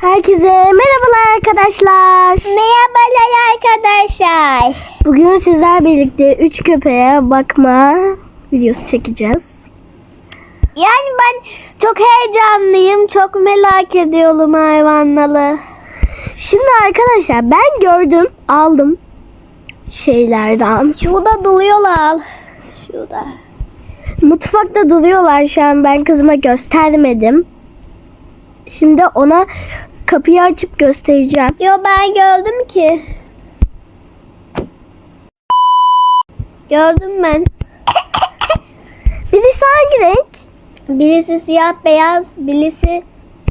Herkese merhabalar arkadaşlar. Merhabalar arkadaşlar. Bugün sizler birlikte üç köpeğe bakma videosu çekeceğiz. Yani ben çok heyecanlıyım. Çok merak ediyorum hayvanları. Şimdi arkadaşlar ben gördüm, aldım şeylerden. Şurada duruyorlar. Şurada. Mutfakta duruyorlar şu an ben kızıma göstermedim. Şimdi ona kapıyı açıp göstereceğim. Yo ben gördüm ki. Gördüm ben. Birisi hangi renk? Birisi siyah beyaz, birisi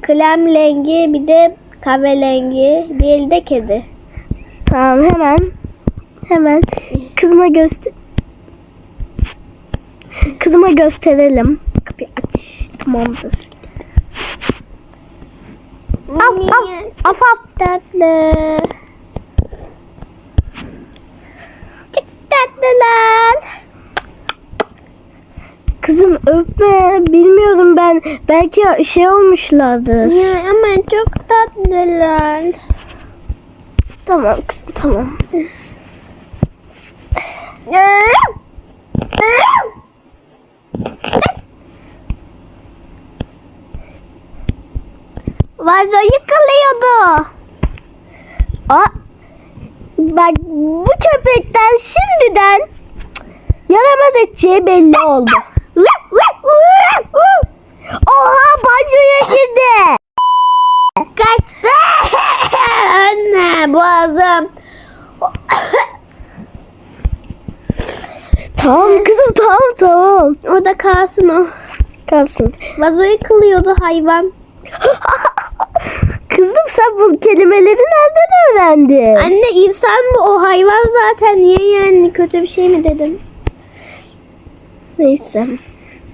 krem rengi, bir de kahve rengi, diğeri de kedi. Tamam hemen hemen kızıma göster kızıma gösterelim. Kapıyı aç. Tamamdır. Af af af. Tatlı. Çok tatlılar. Kızım öpme. Bilmiyorum ben. Belki şey olmuşlardır. Ya, ama çok tatlılar. Tamam kızım tamam. Vazo yıkılıyordu. Aa, bak bu köpekten şimdiden yaramaz edeceği belli oldu. Oha banyoya girdi. Kaçtı. Anne boğazım. Tamam kızım tamam tamam. Orada kalsın o. Kalsın. Vazo yıkılıyordu hayvan. Kızım sen bu kelimeleri nereden öğrendin? Anne insan bu o hayvan zaten niye yani kötü bir şey mi dedim? Neyse.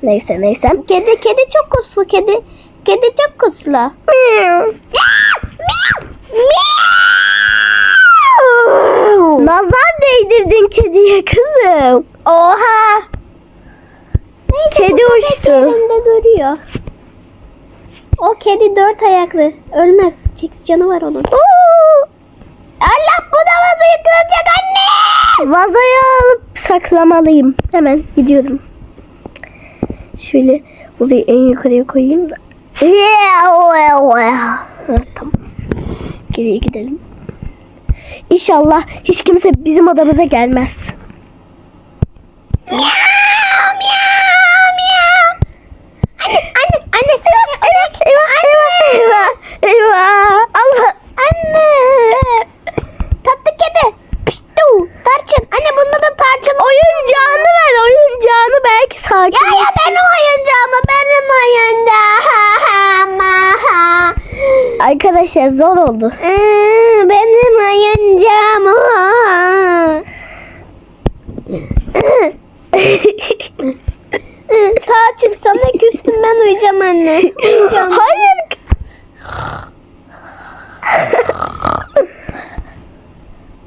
Neyse neyse. Kedi kedi çok kuslu kedi. Kedi çok kuslu. Miau. Nazar değdirdin kediye kızım. Oha. Neyse, Kedi uçtu. Yerinde duruyor. O kedi dört ayaklı. Ölmez. Çekici canı var onun. Oo, Allah bu da vazoyu kıracak anne. Vazoyu alıp saklamalıyım. Hemen gidiyorum. Şöyle vazoyu en yukarıya koyayım da. Evet, tamam. Geriye gidelim. İnşallah hiç kimse bizim odamıza gelmez. Miau miau miau. Anne anne anne. Evet Eyvah eyvah eyvah eyvah. Allah. Anne. Pişt, tatlı kedi. Piştu. Tarçın. Anne bunda da tarçın. Oyuncağını ver belki sakin. Ya ya benim oyuncağım. Benim oyuncağım. Arkadaşlar zor oldu. Benim oyuncağım. Tarçın sana küstüm ben uyuyacağım anne. Uyuyacağım. Hayır.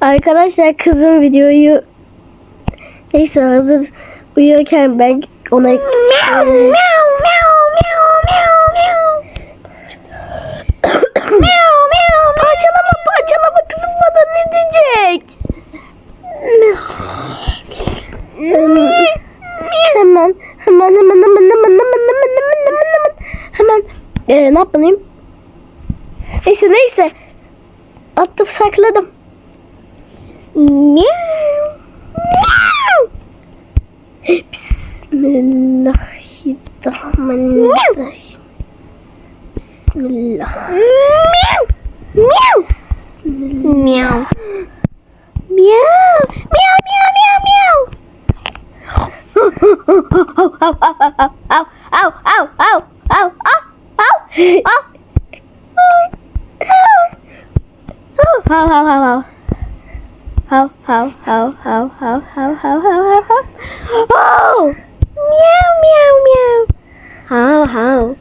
Arkadaşlar kızım videoyu neyse hazır uyuyorken ben ona Miau miau miau miau miau miau. Miau miau parçalama parçalama kızım bana ne diyecek? hemen hemen hemen hemen hemen hemen hemen hemen hemen hemen hemen ee, ne yapmalıyım? Neyse neyse attım sakladım. Miau. Miau. Bismillahirrahmanirrahim. how how how how how how how how how meow meow meow how how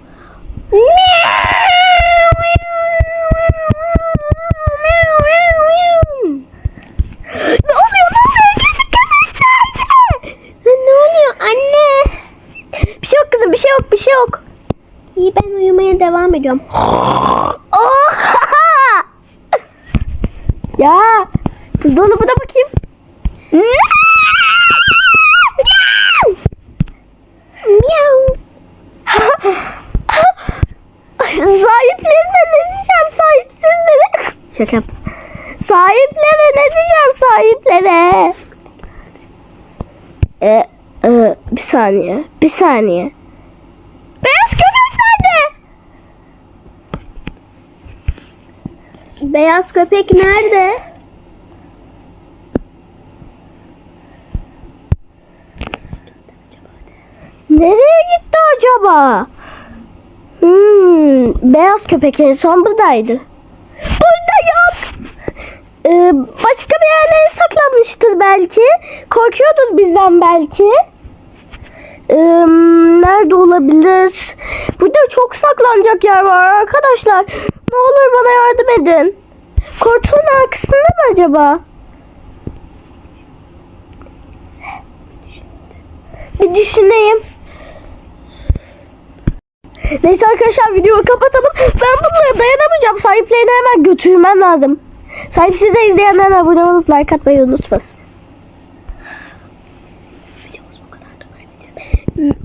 Bir şey yok, bir şey yok. İyi ben uyumaya devam ediyorum. Oha! Ya! Buzdolabı da Şaka. Sahiplere ne diyeceğim sahiplere? E, e, bir saniye. Bir saniye. Beyaz köpek nerede? Beyaz köpek nerede? Nereye gitti acaba? Hmm, beyaz köpek en son buradaydı. Başka bir yerlere saklanmıştır belki. Korkuyordur bizden belki. Ee, nerede olabilir? Burada çok saklanacak yer var arkadaşlar. Ne olur bana yardım edin. Koltuğun arkasında mı acaba? Bir düşüneyim. Neyse arkadaşlar videoyu kapatalım. Ben bunlara dayanamayacağım. Sahiplerini hemen götürmem lazım. Sahipsiz izleyenler abone olup like atmayı unutmasın.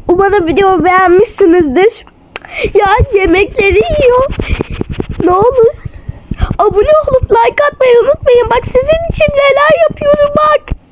Umarım videomu beğenmişsinizdir. Ya yemekleri yiyor. Ne olur. Abone olup like atmayı unutmayın. Bak sizin için neler yapıyorum bak.